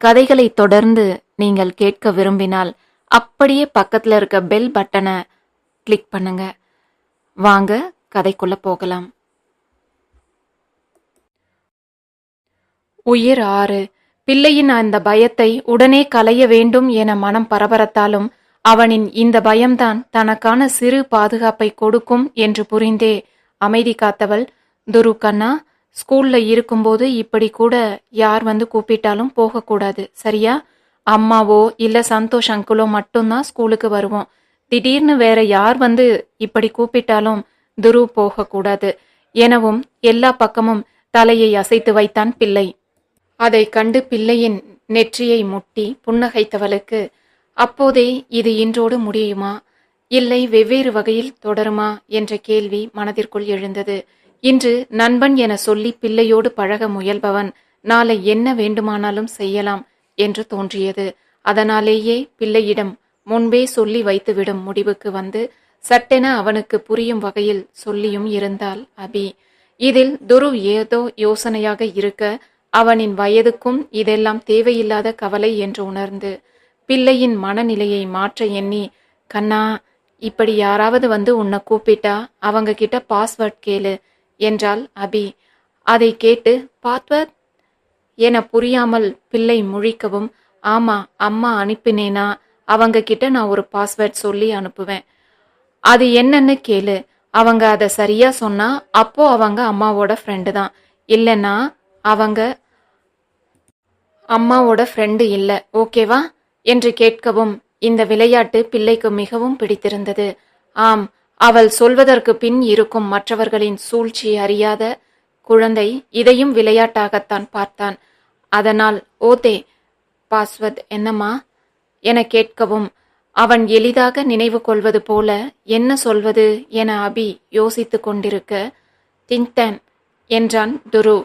கதைகளை தொடர்ந்து நீங்கள் கேட்க விரும்பினால் அப்படியே பக்கத்தில் இருக்க பெல் பட்டனை கிளிக் பண்ணுங்க. வாங்க கதைக்குள்ள போகலாம். உயிர் ஆறு. பிள்ளையின் அந்த பயத்தை உடனே களைய வேண்டும் என மனம் பரபரத்தாலும் அவனின் இந்த பயம்தான் தனக்கான சிறு பாதுகாப்பை கொடுக்கும் என்று புரிந்தே அமைதி காத்தவள் துரு கண்ணா ஸ்கூல்ல இருக்கும்போது இப்படி கூட யார் வந்து கூப்பிட்டாலும் போகக்கூடாது சரியா? அம்மாவோ இல்லை சந்தோஷ் அங்குலோ மட்டும்தான் ஸ்கூலுக்கு வருவோம். திடீர்னு வேற யார் வந்து இப்படி கூப்பிட்டாலும் துரு போகக்கூடாது. எனவும் எல்லா பக்கமும் தலையை அசைத்து வைத்தான் பிள்ளை. அதை கண்டு பிள்ளையின் நெற்றியை முட்டி புன்னகைத்தவளுக்கு அப்போதே இது இன்றோடு முடியுமா? இல்லை வெவ்வேறு வகையில் தொடருமா? என்ற கேள்வி மனதிற்குள் எழுந்தது. இன்று நண்பன் என சொல்லி பிள்ளையோடு பழக முயல்பவன் நாளை என்ன வேண்டுமானாலும் செய்யலாம் என்று தோன்றியது. அதனாலேயே பிள்ளையிடம் முன்பே சொல்லி வைத்துவிடும் முடிவுக்கு வந்து சட்டென அவனுக்கு புரியும் வகையில் சொல்லியும் இருந்தாள் அபி. இதில் துரு ஏதோ யோசனையாக இருக்க அவனின் வயதுக்கும் இதெல்லாம் தேவையில்லாத கவலை என்று உணர்ந்து பிள்ளையின் மனநிலையை மாற்ற எண்ணி கண்ணா இப்படி யாராவது வந்து உன்னை கூப்பிட்டா அவங்க கிட்ட பாஸ்வேர்ட் கேளு என்றாள் அபி. அதை கேட்டு பாத்வத் என புரியாமல் பிள்ளை முழிக்கவும் ஆமா அம்மா அனுப்பினேனா? அவங்க கிட்ட நான் ஒரு பாஸ்வேர்ட் சொல்லி அனுப்புவேன். அது என்னன்னு கேளு. அவங்க அதை சரியா சொன்னா அப்போ அவங்க அம்மாவோட ஃப்ரெண்டு தான். இல்லைன்னா அவங்க அம்மாவோட ஃப்ரெண்டு இல்லை. ஓகேவா? என்று கேட்கவும் இந்த விளையாட்டு பிள்ளைக்கு மிகவும் பிடித்திருந்தது. ஆம் அவள் சொல்வதற்கு பின் இருக்கும் மற்றவர்களின் சூழ்ச்சி அறியாத குழந்தை இதையும் விளையாட்டாகத்தான் பார்த்தான். அதனால் ஓதே பாஸ்வத் என்னம்மா என கேட்கவும் அவன் எளிதாக நினைவு கொள்வது போல என்ன சொல்வது என அபி யோசித்து கொண்டிருக்க திங்டன் என்றான் துரு.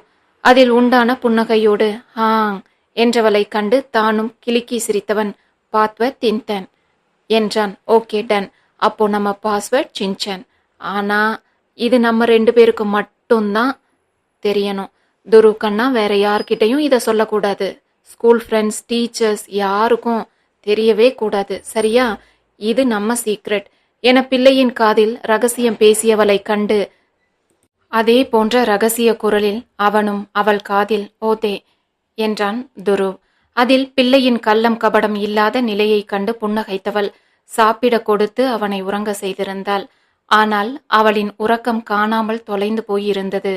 அதில் உண்டான புன்னகையோடு ஹாங் என்றவளை கண்டு தானும் கிலுக்கி சிரித்தவன். பாத்வ தின்தன் என்றான். Okay done. அப்போது நம்ம பாஸ்வேர்ட் சின்சன். ஆனால் இது நம்ம ரெண்டு பேருக்கு மட்டும்தான் தெரியணும். துருவ் கண்ணா வேற யார்கிட்டையும் இதை சொல்லக்கூடாது. ஸ்கூல் ஃப்ரெண்ட்ஸ் டீச்சர்ஸ் யாருக்கும் தெரியவே கூடாது. சரியா? இது நம்ம சீக்ரெட் என பிள்ளையின் காதில் ரகசியம் பேசியவளை கண்டு அதே போன்ற ரகசிய குரலில் அவனும் அவள் காதில் ஓதே என்றான் துருவ். அதில் பிள்ளையின் கள்ளம் கபடம் இல்லாத நிலையைக் கண்டு புன்னகைத்தவள். சாப்பிட கொடுத்து அவனை உறங்க செய்திருந்தாள். ஆனால் அவளின் உறக்கம் காணாமல் தொலைந்து போயிருந்தது.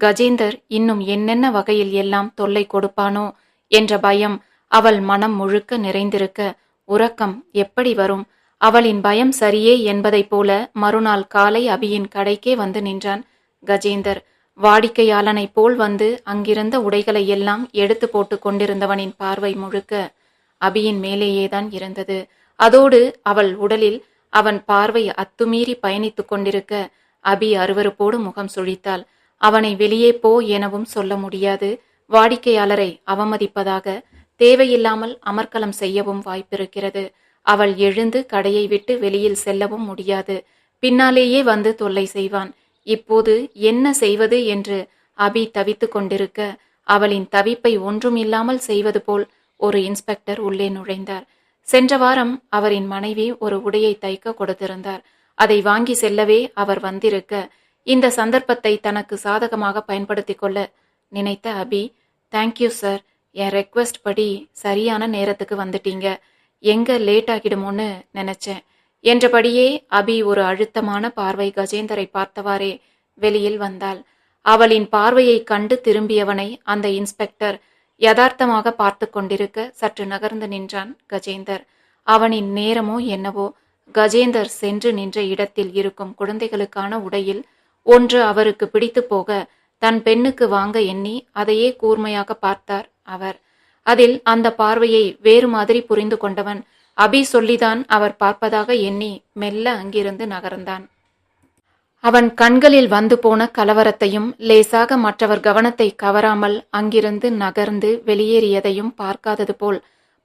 கஜேந்தர் இன்னும் என்னென்ன வகையில் எல்லாம் தொல்லை கொடுப்பானோ என்ற பயம் அவள் மனம் முழுக்க நிறைந்திருக்க உறக்கம் எப்படி வரும்? அவளின் பயம் சரியே என்பதைப் போல மறுநாள் காலை அபியின் கடைக்கே வந்து நின்றான் கஜேந்தர். வாடிக்கையாளனைப் போல் வந்து அங்கிருந்த உடைகளை எல்லாம் எடுத்து போட்டு கொண்டிருந்தவனின் பார்வை முழுக்க அபியின் மேலேயேதான் இருந்தது. அதோடு அவள் உடலில் அவன் பார்வை அத்துமீறி பயணித்துக் கொண்டிருக்க அபி அருவருப்போடு முகம் சுழித்தாள். அவனை வெளியே போ எனவும் சொல்ல முடியாது. வாடிக்கையாளரை அவமதிப்பதாக தேவையில்லாமல் அமர்க்கலம் செய்யவும் வாய்ப்பிருக்கிறது. அவள் எழுந்து கடையை விட்டு வெளியில் செல்லவும் முடியாது. பின்னாலேயே வந்து தொல்லை செய்வான். இப்போது என்ன செய்வது என்று அபி தவித்து கொண்டிருக்க அவளின் தவிப்பை ஒன்றும் இல்லாமல் செய்வது போல் ஒரு இன்ஸ்பெக்டர் உள்ளே நுழைந்தார். சென்ற வாரம் அவரின் மனைவி ஒரு உடையை தைக்க கொடுத்திருந்தார். அதை வாங்கி செல்லவே அவர் வந்திருக்க இந்த சந்தர்ப்பத்தை தனக்கு சாதகமாக பயன்படுத்தி கொள்ள நினைத்த அபி தேங்க்யூ சார் என் ரெக்வெஸ்ட் படி சரியான நேரத்துக்கு வந்துட்டீங்க. எங்க லேட் ஆகிடுமோன்னு நினைச்சேன். என்றபடியே அபி ஒரு அழுத்தமான பார்வை கஜேந்தரை பார்த்தவாறே வெளியில் வந்தாள். அவளின் பார்வையை கண்டு திரும்பியவனை அந்த இன்ஸ்பெக்டர் யதார்த்தமாக பார்த்து கொண்டிருக்க சற்று நகர்ந்து நின்றான் கஜேந்தர். அவனின் நேரமோ என்னவோ கஜேந்தர் சென்று நின்ற இடத்தில் இருக்கும் குழந்தைகளுக்கான உடையில் ஒன்று அவருக்கு பிடித்து போக தன் பெண்ணுக்கு வாங்க எண்ணி அதையே கூர்மையாக பார்த்தார் அவர். அதில் அந்த பார்வையை வேறு மாதிரி புரிந்து கொண்டவன் அபி சொல்லிதான் அவர் பார்ப்பதாக எண்ணி மெல்ல அங்கிருந்து நகர்ந்தான். அவன் கண்களில் வந்து போன கலவரத்தையும் லேசாக மற்றவர் கவனத்தை கவராமல் அங்கிருந்து நகர்ந்து வெளியேறியதையும் பார்க்காதது போல்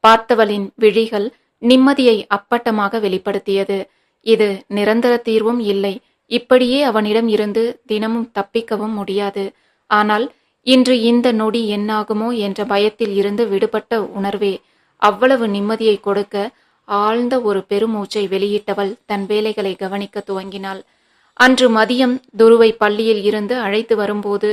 பார்த்தவளின் விழிகள் நிம்மதியை அப்பட்டமாக வெளிப்படுத்தியது. இது நிரந்தர தீர்வும் இல்லை. இப்படியே அவனிடம் இருந்து தினமும் தப்பிக்கவும் முடியாது. ஆனால் இன்று இந்த நொடி என்னாகுமோ என்ற பயத்தில் இருந்து விடுபட்ட உணர்வே அவ்வளவு நிம்மதியை கொடுக்க ஆழ்ந்த ஒரு பெருமூச்சை வெளியிட்டவள் தன் வேலைகளை கவனிக்க துவங்கினாள். அன்று மதியம் துருவை பள்ளியில் இருந்து அழைத்து வரும்போது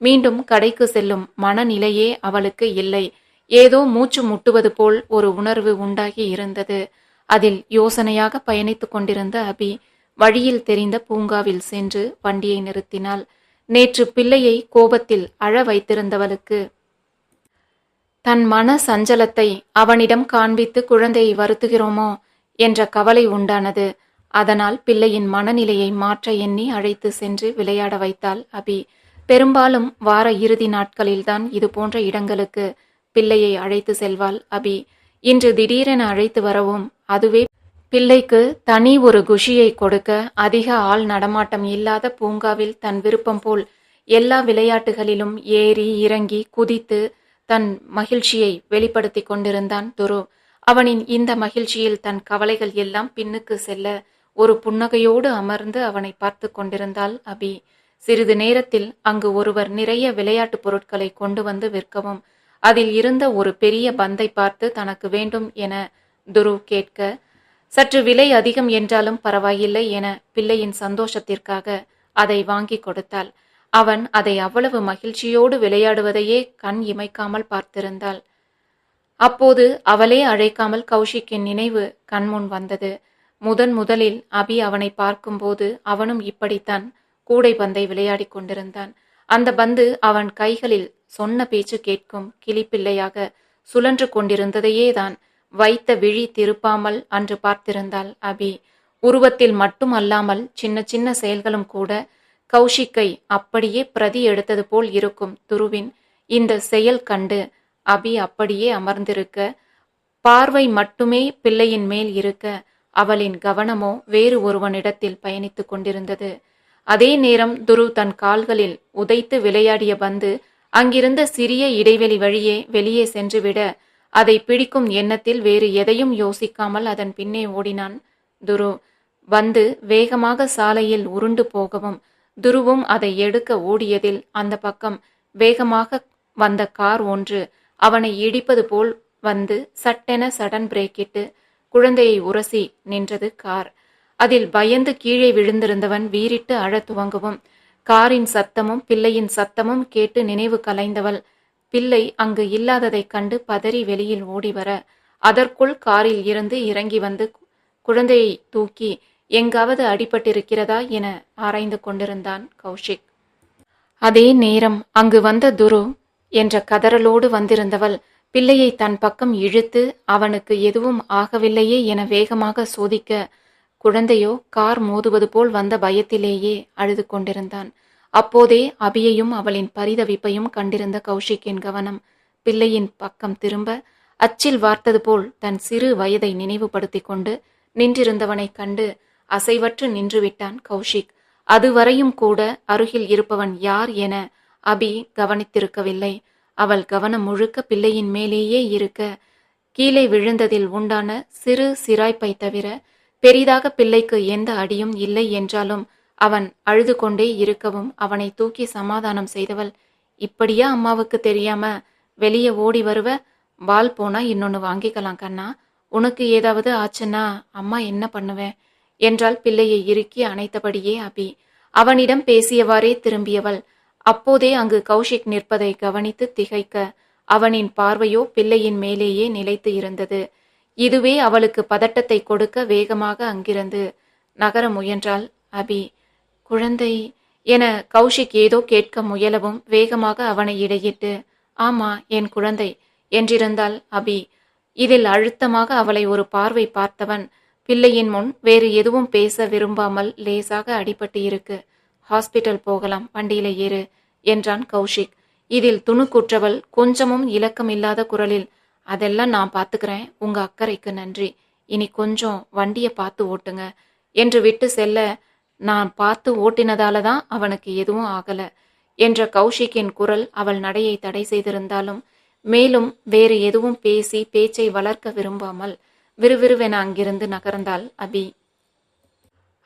மீண்டும் கடைக்கு செல்லும் மனநிலையே அவளுக்கு இல்லை. ஏதோ மூச்சு முட்டுவது போல் ஒரு உணர்வு உண்டாகி இருந்தது. அதில் யோசனையாக பயணித்துக் கொண்டிருந்த அபி வழியில் தெரிந்த பூங்காவில் சென்று வண்டியை நிறுத்தினாள். நேற்று பிள்ளையை கோபத்தில் அழ வைத்திருந்தவளுக்கு தன் மன சஞ்சலத்தை அவனிடம் காண்பித்து குழந்தையை வருத்துகிறோமோ என்ற கவலை உண்டானது. அதனால் பிள்ளையின் மனநிலையை மாற்ற எண்ணி அழைத்து சென்று விளையாட வைத்தாள் அபி. பெரும்பாலும் வார இறுதி நாட்களில்தான் இது போன்ற இடங்களுக்கு பிள்ளையை அழைத்து செல்வாள் அபி. இன்று திடீரென அழைத்து வரவும் அதுவே பிள்ளைக்கு தனி ஒரு குஷியை கொடுக்க அதிக ஆள் நடமாட்டம் இல்லாத பூங்காவில் தன் விருப்பம் போல் எல்லா விளையாட்டுகளிலும் ஏறி இறங்கி குதித்து தன் மகிழ்ச்சியை வெளிப்படுத்திக் கொண்டிருந்தான் துரு. அவனின் இந்த மகிழ்ச்சியில் தன் கவலைகள் எல்லாம் பின்னுக்கு செல்ல ஒரு புன்னகையோடு அமர்ந்து அவனை பார்த்து கொண்டிருந்தாள் அபி. சிறிது நேரத்தில் அங்கு ஒருவர் நிறைய விளையாட்டுப் பொருட்களை கொண்டு வந்து விற்கவும் அதில் இருந்த ஒரு பெரிய பந்தை பார்த்து தனக்கு வேண்டும் என துருவ் கேட்க சற்று விலை அதிகம் என்றாலும் பரவாயில்லை என பிள்ளையின் சந்தோஷத்திற்காக அதை வாங்கி கொடுத்தாள். அவன் அதை அவ்வளவு மகிழ்ச்சியோடு விளையாடுவதையே கண் இமைக்காமல் பார்த்திருந்தாள். அப்போது அவளே அழைக்காமல் கௌஷிக்கின் நினைவு கண்முன் வந்தது. முதன் முதலில் அபி அவனை பார்க்கும்போது அவனும் இப்படித்தான் கூடை பந்தை விளையாடிக் கொண்டிருந்தான். அந்த பந்து அவன் கைகளில் சொன்ன பேச்சு கேட்கும் கிளிப்பிள்ளையாக சுழன்று கொண்டிருந்ததையே தான் வைத்த விழி திருப்பாமல் அன்று பார்த்திருந்தாள் அபி. உருவத்தில் மட்டும் அல்லாமல் சின்ன சின்ன செயல்களும் கூட கௌஷிக்கை அப்படியே பிரதி எடுத்தது போல் இருக்கும் துருவின் இந்த செயல் கண்டு அபி அப்படியே அமர்ந்திருக்க பார்வை மட்டுமே பிள்ளையின் மேல் இருக்க அவளின் கவனமோ வேறு ஒருவனிடத்தில் பயணித்துக் கொண்டிருந்தது. அதே நேரம் துரு தன் கால்களில் உதைத்து விளையாடிய பந்து அங்கிருந்த சிறிய இடைவெளி வழியே வெளியே சென்றுவிட அதை பிடிக்கும் எண்ணத்தில் வேறு எதையும் யோசிக்காமல் அதன் பின்னே ஓடினான் துரு. பந்து வேகமாக சாலையில் உருண்டு போகவும் துருவும் அதை எடுக்க ஓடியதில் அந்த பக்கம் வேகமாக வந்த கார் ஒன்று அவனை இடிப்பது போல் வந்து சட்டென சடன் பிரேக்கிட்டு குழந்தையை உரசி நின்றது கார். அதில் பயந்து கீழே விழுந்திருந்தவன் வீறிட்டு அழத் துவங்கவும் காரின் சத்தமும் பிள்ளையின் சத்தமும் கேட்டு நினைவு கலைந்தவள் பிள்ளை அங்கு இல்லாததைக் கண்டு பதறி வெளியில் ஓடிவர அதற்குள் காரில் இருந்து இறங்கி வந்து குழந்தையை தூக்கி எங்காவது அடிபட்டிருக்கிறதா? என ஆராய்ந்து கொண்டிருந்தான் கௌஷிக். அதே நேரம் அங்கு வந்த துரு என்ற கதறலோடு வந்திருந்தவள் பிள்ளையை தன் பக்கம் இழுத்து அவனுக்கு எதுவும் ஆகவில்லையே என வேகமாக சோதிக்க குழந்தையோ கார் மோதுவது போல் வந்த பயத்திலேயே அழுது கொண்டிருந்தான். அப்போதே அபியையும் அவளின் பரிதவிப்பையும் கண்டிருந்த கௌஷிக்கின் கவனம் பிள்ளையின் பக்கம் திரும்ப அச்சில் வார்த்தது போல் தன் சிறு வயதை நினைவுபடுத்தி கொண்டு நின்றிருந்தவனை கண்டு அசைவற்று நின்றுவிட்டான் கௌஷிக். அதுவரையும் கூட அருகில் இருப்பவன் யார் என அபி கவனித்திருக்கவில்லை. அவள் கவனம் முழுக்க பிள்ளையின் மேலேயே இருக்க கீழே விழுந்ததில் உண்டான சிறு சிராய்ப்பை தவிர பெரிதாக பிள்ளைக்கு எந்த அடியும் இல்லை என்றாலும் அவன் அழுது கொண்டே இருக்கவும் அவனை தூக்கி சமாதானம் செய்தவள் இப்படியா அம்மாவுக்கு தெரியாம வெளியே ஓடி வருவ? பால் போனா இன்னொன்னு வாங்கிக்கலாம் கண்ணா. உனக்கு ஏதாவது ஆச்சுன்னா அம்மா என்ன பண்ணுவேன் என்றால் பிள்ளையை இறுக்கி அணைத்தபடியே அபி. அவனிடம் பேசியவாறே திரும்பியவள் அப்போதே அங்கு கௌஷிக் நிற்பதை கவனித்து திகைக்க அவனின் பார்வையோ பிள்ளையின் மேலேயே நிலைத்து இருந்தது. இதுவே அவளுக்கு பதட்டத்தை கொடுக்க வேகமாக அங்கிருந்து நகர முயன்றாள் அபி. குழந்தை என கௌஷிக் ஏதோ கேட்க முயலவும் வேகமாக அவனை இடையிட்டு ஆமா என் குழந்தை என்றிருந்தாள் அபி. இதில் அழுத்தமாக அவளை ஒரு பார்வை பார்த்தவன் பிள்ளையின் முன் வேறு எதுவும் பேச விரும்பாமல் லேசாக அடிபட்டு இருக்கு. ஹாஸ்பிட்டல் போகலாம் வண்டியில ஏறு என்றான் கௌஷிக். இதில் துணுக்குற்றவள் கொஞ்சமும் இலக்கமில்லாத குரலில் அதெல்லாம் நான் பார்த்துக்கிறேன் உங்க அக்கறைக்கு நன்றி. இனி கொஞ்சம் வண்டியை பார்த்து ஓட்டுங்க என்று விட்டு செல்ல நான் பார்த்து ஓட்டினதால தான் அவனுக்கு எதுவும் ஆகல என்ற கௌஷிக்கின் குரல் அவள் நடையை தடை செய்திருந்தாலும் மேலும் வேறு எதுவும் பேசி பேச்சை வளர்க்க விரும்பாமல் விறுவிறுவென அங்கிருந்து நகர்ந்தாள் அபி.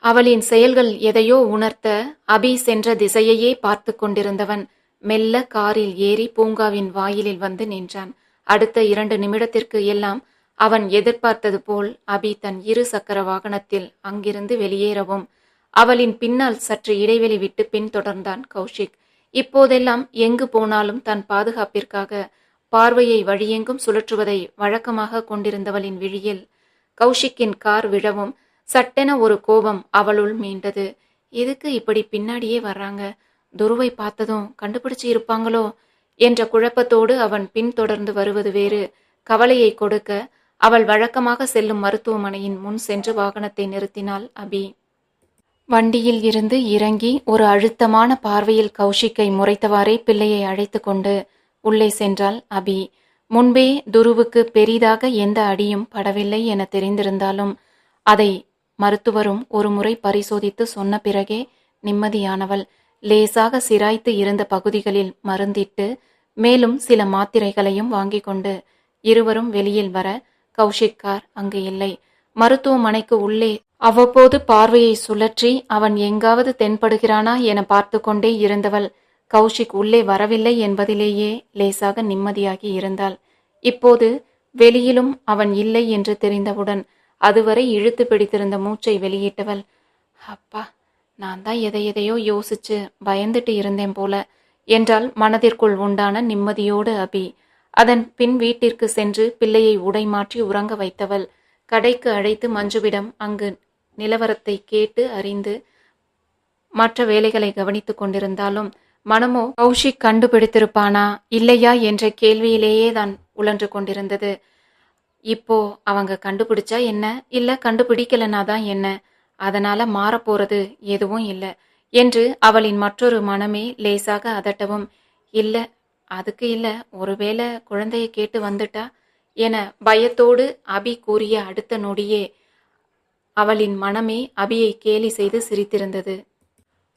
அவளின் செயல்கள் எதையோ உணர்த்த அபி சென்ற திசையையே பார்த்து கொண்டிருந்தவன் மெல்ல காரில் ஏறி பூங்காவின் வாயிலில் வந்து நின்றான். அடுத்த இரண்டு நிமிடத்திற்கு எல்லாம் அவன் எதிர்பார்த்தது போல் அபி தன் இரு சக்கர வாகனத்தில் அங்கிருந்து வெளியேறவும் அவளின் பின்னால் சற்று இடைவெளி விட்டு பின்தொடர்ந்தான் கௌஷிக். இப்போதெல்லாம் எங்கு போனாலும் தன் பாதுகாப்பிற்காக பார்வையை வழியெங்கும் சுழற்றுவதை வழக்கமாக கொண்டிருந்தவளின் விழியில் கௌஷிக்கின் கார் விழவும் சட்டென ஒரு கோபம் அவளுள் மீண்டது. எதுக்கு இப்படி பின்னாடியே வர்றாங்க? துருவை பார்த்ததும் கண்டுபிடிச்சு இருப்பாங்களோ? என்ற குழப்பத்தோடு அவன் பின்தொடர்ந்து வருவது வேறு. கவலையை கொடுக்க அவள் வழக்கமாக செல்லும் மருத்துவமனையின் முன் சென்று வாகனத்தை நிறுத்தினாள் அபி. வண்டியில் இருந்து இறங்கி ஒரு அழுத்தமான பார்வையில் கௌஷிக்கை முறைத்தவாறே பிள்ளையை அழைத்து கொண்டு உள்ளே சென்றாள் அபி. முன்பே துருவுக்கு பெரிதாக எந்த அடியும் படவில்லை என தெரிந்திருந்தாலும் அதை மருத்துவரும் ஒரு முறை பரிசோதித்து சொன்ன பிறகே நிம்மதியானவள். லேசாக சிராய்த்து இருந்த பகுதிகளில் மருந்திட்டு மேலும் சில மாத்திரைகளையும் வாங்கிக் கொண்டு இருவரும் வெளியில் வர கௌஷிக் கார் அங்கு இல்லை. மருத்துவமனைக்கு உள்ளே அவ்வப்போது பார்வையை சுழற்றி அவன் எங்காவது தென்படுகிறானா என பார்த்து கொண்டே இருந்தவள் கௌஷிக் உள்ளே வரவில்லை என்பதிலேயே லேசாக நிம்மதியாகி இருந்தாள். இப்போது வெளியிலும் அவன் இல்லை என்று தெரிந்தவுடன் அதுவரை இழுத்து பிடித்திருந்த மூச்சை வெளியிட்டவள் அப்பா நான் தான் எதை எதையோ யோசிச்சு பயந்துட்டு இருந்தேன் போல என்றால் மனதிற்குள் உண்டான நிம்மதியோடு அபி. அதன் பின் வீட்டிற்கு சென்று பிள்ளையை உடை மாற்றி உறங்க வைத்தவள் கடைக்கு அழைத்து மஞ்சுவிடம் அங்கு நிலவரத்தை கேட்டு அறிந்து மற்ற வேலைகளை கவனித்துக் கொண்டிருந்தாலும் மனமோ கௌஷிக் கண்டுபிடித்திருப்பானா இல்லையா? என்ற கேள்வியிலேயே தான் உழன்று கொண்டிருந்தது. இப்போ அவங்க கண்டுபிடிச்சா என்ன? இல்ல கண்டுபிடிக்கலனா தான் என்ன? அதனால மாறப்போறது எதுவும் இல்லை என்று அவளின் மற்றொரு மனமே லேசாக அதட்டவும் இல்ல அதுக்கு இல்ல. ஒருவேளை குழந்தைய கேட்டு வந்துட்டா? என பயத்தோடு அபி கூறிய அடுத்த நொடியே அவளின் மனமே அபியை கேலி செய்து சிரித்திருந்தது.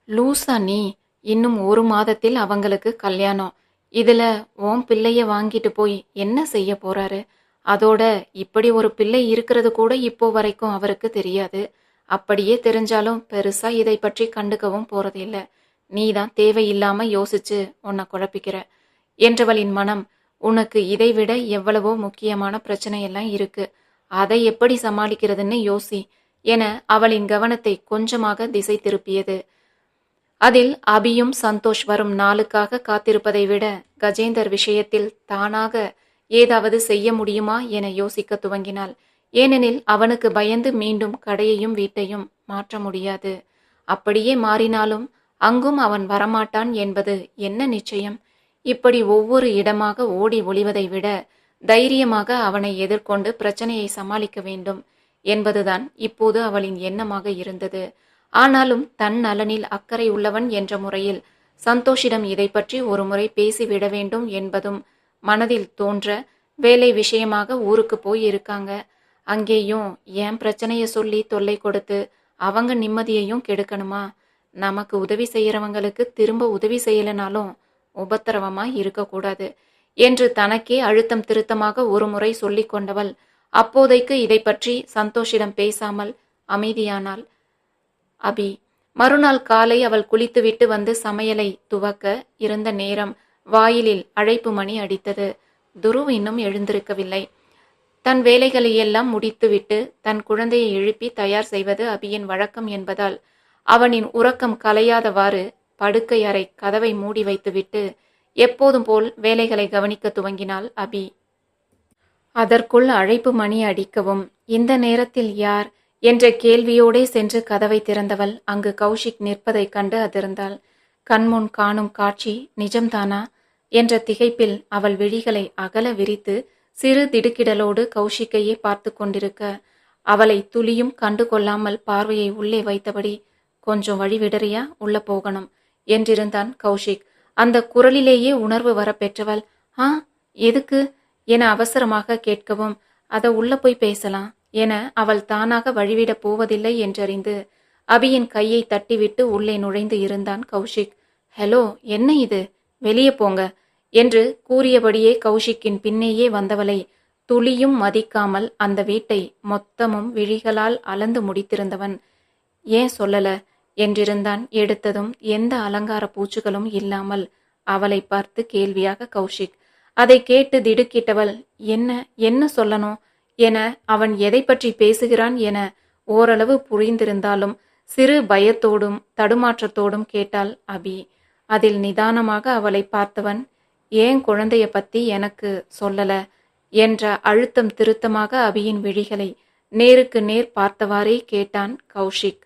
லூசா நீ இன்னும் ஒரு மாதத்தில் அவங்களுக்கு கல்யாணம். இதுல உன் பிள்ளைய வாங்கிட்டு போய் என்ன செய்ய போறாரு? அதோட இப்படி ஒரு பிள்ளை இருக்கிறது கூட இப்போ வரைக்கும் அவருக்கு தெரியாது. அப்படியே தெரிஞ்சாலும் பெருசா இதை பற்றி கண்டுக்கவும் போறதில்ல நீ தான் தேவையில்லாம யோசிச்சு உன்னை குழப்பிக்கிற. என்றவளின் மனம் உனக்கு இதைவிட எவ்வளவோ முக்கியமான பிரச்சனையெல்லாம் இருக்கு. அதை எப்படி சமாளிக்கிறதுன்னு யோசி என அவளின் கவனத்தை கொஞ்சமாக திசை திருப்பியது. அதில் அபியும் சந்தோஷ் வரும் நாளுக்காக காத்திருப்பதை விட கஜேந்தர் விஷயத்தில் தானாக ஏதாவது செய்ய முடியுமா என யோசிக்க துவங்கினாள். ஏனெனில் அவனுக்கு பயந்து மீண்டும் கடையையும் வீட்டையும் மாற்ற முடியாது. அப்படியே மாறினாலும் அங்கும் அவன் வரமாட்டான் என்பது என்ன நிச்சயம்? இப்படி ஒவ்வொரு இடமாக ஓடி ஒளிவதை விட தைரியமாக அவனை எதிர்கொண்டு பிரச்சனையை சமாளிக்க வேண்டும் என்பதுதான் இப்போது அவளின் எண்ணமாக இருந்தது. ஆனாலும் தன் நலனில் அக்கறை உள்ளவன் என்ற முறையில் சந்தோஷிடம் இதை பற்றி ஒரு முறை பேசிவிட வேண்டும் என்பதும் மனதில் தோன்ற வேலை விஷயமாக ஊருக்கு போய் இருக்காங்க அங்கேயும் ஏன் பிரச்சனைய சொல்லி தொல்லை கொடுத்து அவங்க நிம்மதியையும் கெடுக்கணுமா? நமக்கு உதவி செய்யறவங்களுக்கு திரும்ப உதவி செய்யலனாலும் உபத்திரவமா இருக்கக்கூடாது என்று தனக்கே அழுத்தம் திருத்தமாக ஒரு முறை சொல்லி கொண்டவள் அப்போதைக்கு இதை பற்றி சந்தோஷிடம் பேசாமல் அமைதியானாள். அபி மறுநாள் காலை அவள் குளித்துவிட்டு வந்து சமையலை துவக்க இருந்த நேரம் வாயிலில் அழைப்பு மணி அடித்தது. துருவ் இன்னும் எழுந்திருக்கவில்லை. தன் வேலைகளை எல்லாம் முடித்துவிட்டு தன் குழந்தையை எழுப்பி தயார் செய்வது அபியின் வழக்கம் என்பதால் அவனின் உறக்கம் கலையாதவாறு படுக்கை அறை கதவை மூடி வைத்துவிட்டு எப்போதும் போல் வேலைகளை கவனிக்க துவங்கினாள் அபி. அதற்குள் அழைப்பு மணி அடிக்கவும் இந்த நேரத்தில் யார்? என்ற கேள்வியோடே சென்று கதவை திறந்தவள் அங்கு கௌஷிக் நிற்பதைக் கண்டு அதிர்ந்தாள். கண்முன் காணும் காட்சி நிஜம்தானா? என்ற திகைப்பில் அவள் விழிகளை அகல விரித்து சிறு திடுக்கிடலோடு கௌஷிக்கையே பார்த்து கொண்டிருக்க அவளை துளியும் கண்டு கொள்ளாமல் பார்வையை உள்ளே வைத்தபடி கொஞ்சம் வழி விடறியா? உள்ள போகணும் என்றிருந்தான் கௌஷிக். அந்த குரலிலேயே உணர்வு வர பெற்றவள் ஆ எதுக்கு? என அவசரமாக கேட்கவும் அதை உள்ள போய் பேசலாம் என அவள் தானாக வழிவிடப் போவதில்லை என்றறிந்து அபியின் கையை தட்டிவிட்டு உள்ளே நுழைந்து இருந்தான் கௌஷிக். ஹலோ என்ன இது? வெளியே போங்க. என்று கூறியபடியே கௌஷிக்கின் பின்னேயே வந்தவளை துளியும் மதிக்காமல் அந்த வீட்டை மொத்தமும் விழிகளால் அளந்து முடித்திருந்தவன். ஏன் சொல்லல? என்றிருந்தான். எடுத்ததும் எந்த அலங்கார பூச்சுகளும் இல்லாமல் அவளை பார்த்து கேள்வியாக கௌஷிக். அதை கேட்டு திடுக்கிட்டவள் என்ன என்ன சொல்லணும் என அவன் எதை பற்றி பேசுகிறான் என ஓரளவு புரிந்திருந்தாலும் சிறு பயத்தோடும் தடுமாற்றத்தோடும் கேட்டாள் அபி. அதில் நிதானமாக அவளை பார்த்தவன் ஏன் குழந்தைய பத்தி எனக்கு சொல்லல? என்ற அழுத்தம் திருத்தமாக அபியின் விழிகளை நேருக்கு நேர் பார்த்தவாறே கேட்டான் கௌஷிக்.